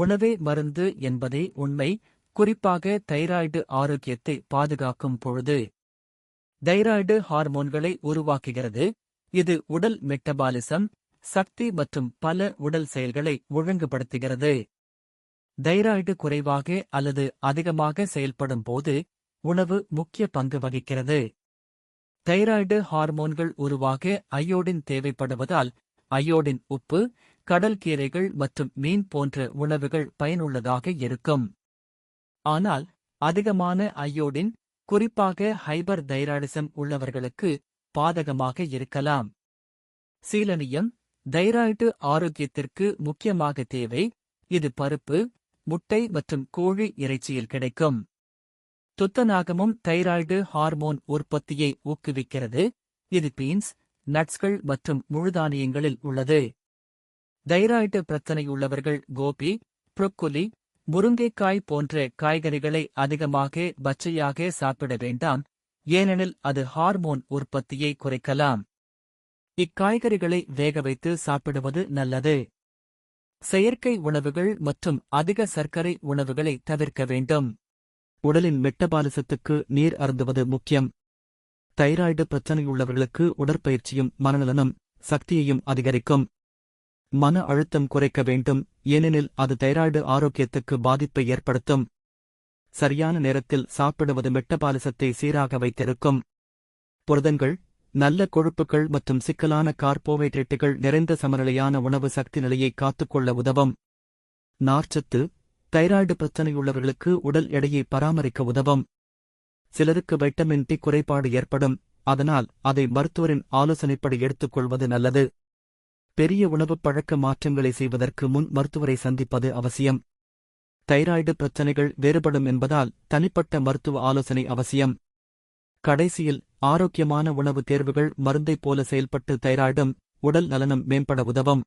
உணவே மருந்து என்பதே உண்மை குறிப்பாக தைராய்டு ஆரோக்கியத்தை பாதுகாக்கும் பொழுது. தைராய்டு ஹார்மோன்களை உருவாக்குகிறது. இது உடல் மெட்டபாலிசம் சக்தி மற்றும் பல உடல் செயல்களை ஒழுங்குபடுத்துகிறது. தைராய்டு குறைவாக அல்லது அதிகமாக செயல்படும் போது உணவு முக்கிய பங்கு வகிக்கிறது. தைராய்டு ஹார்மோன்கள் உருவாக அயோடின் தேவைப்படுவதால் அயோடின் உப்பு கடல் கீரைகள் மற்றும் மீன் போன்ற உணவுகள் பயனுள்ளதாக இருக்கும். ஆனால் அதிகமான அயோடின் குறிப்பாக ஹைபர் தைராய்டிசம் உள்ளவர்களுக்கு பாதகமாக இருக்கலாம். சீலனியம் தைராய்டு ஆரோக்கியத்திற்கு முக்கியமாக தேவை. இது பருப்பு முட்டை மற்றும் கோழி இறைச்சியில் கிடைக்கும். துத்தநாகமும் தைராய்டு ஹார்மோன் உற்பத்தியை ஊக்குவிக்கிறது. இது பீன்ஸ் நட்ஸ்கள் மற்றும் முழுதானியங்களில் உள்ளது. தைராய்டு பிரச்சனையுள்ளவர்கள் கோபி புரொக்கொலி முருங்கைக்காய் போன்ற காய்கறிகளை அதிகமாக பச்சையாக சாப்பிட வேண்டாம் ஏனெனில் அது ஹார்மோன் உற்பத்தியை குறைக்கலாம். இக்காய்கறிகளை வேக வைத்து சாப்பிடுவது நல்லது. செயற்கை உணவுகள் மற்றும் அதிக சர்க்கரை உணவுகளை தவிர்க்க வேண்டும். உடலின் மெட்டபாலிசத்துக்கு நீர் அருந்துவது முக்கியம். தைராய்டு பிரச்சனையுள்ளவர்களுக்கு உடற்பயிற்சியும் மனநலனும் சக்தியையும் அதிகரிக்கும். மன அழுத்தம் குறைக்க வேண்டும் ஏனெனில் அது தைராய்டு ஆரோக்கியத்துக்கு பாதிப்பை ஏற்படுத்தும். சரியான நேரத்தில் சாப்பிடுவது மெட்டபாலிசத்தை சீராக வைத்திருக்கும். புரதங்கள் நல்ல கொழுப்புகள் மற்றும் சிக்கலான கார்போஹைட்ரேட்டுகள் நிறைந்த சமநிலையான உணவு சக்தி நிலையை காத்துக்கொள்ள உதவும். நார்ச்சத்து தைராய்டு பிரச்சனையுள்ளவர்களுக்கு உடல் எடையை பராமரிக்க உதவும். சிலருக்கு வைட்டமின் டி குறைபாடு ஏற்படும் அதனால் அதை மருத்துவரின் ஆலோசனைப்படி எடுத்துக்கொள்வது நல்லது. பெரிய உணவுப் பழக்க மாற்றங்களை செய்வதற்கு முன் மருத்துவரை சந்திப்பது அவசியம். தைராய்டு பிரச்சனைகள் வேறுபடும் என்பதால் தனிப்பட்ட மருத்துவ ஆலோசனை அவசியம். கடைசியில் ஆரோக்கியமான உணவு தேர்வுகள் மருந்தைப் போல செயல்பட்டு தைராய்டும் உடல் நலனும் மேம்பட உதவும்.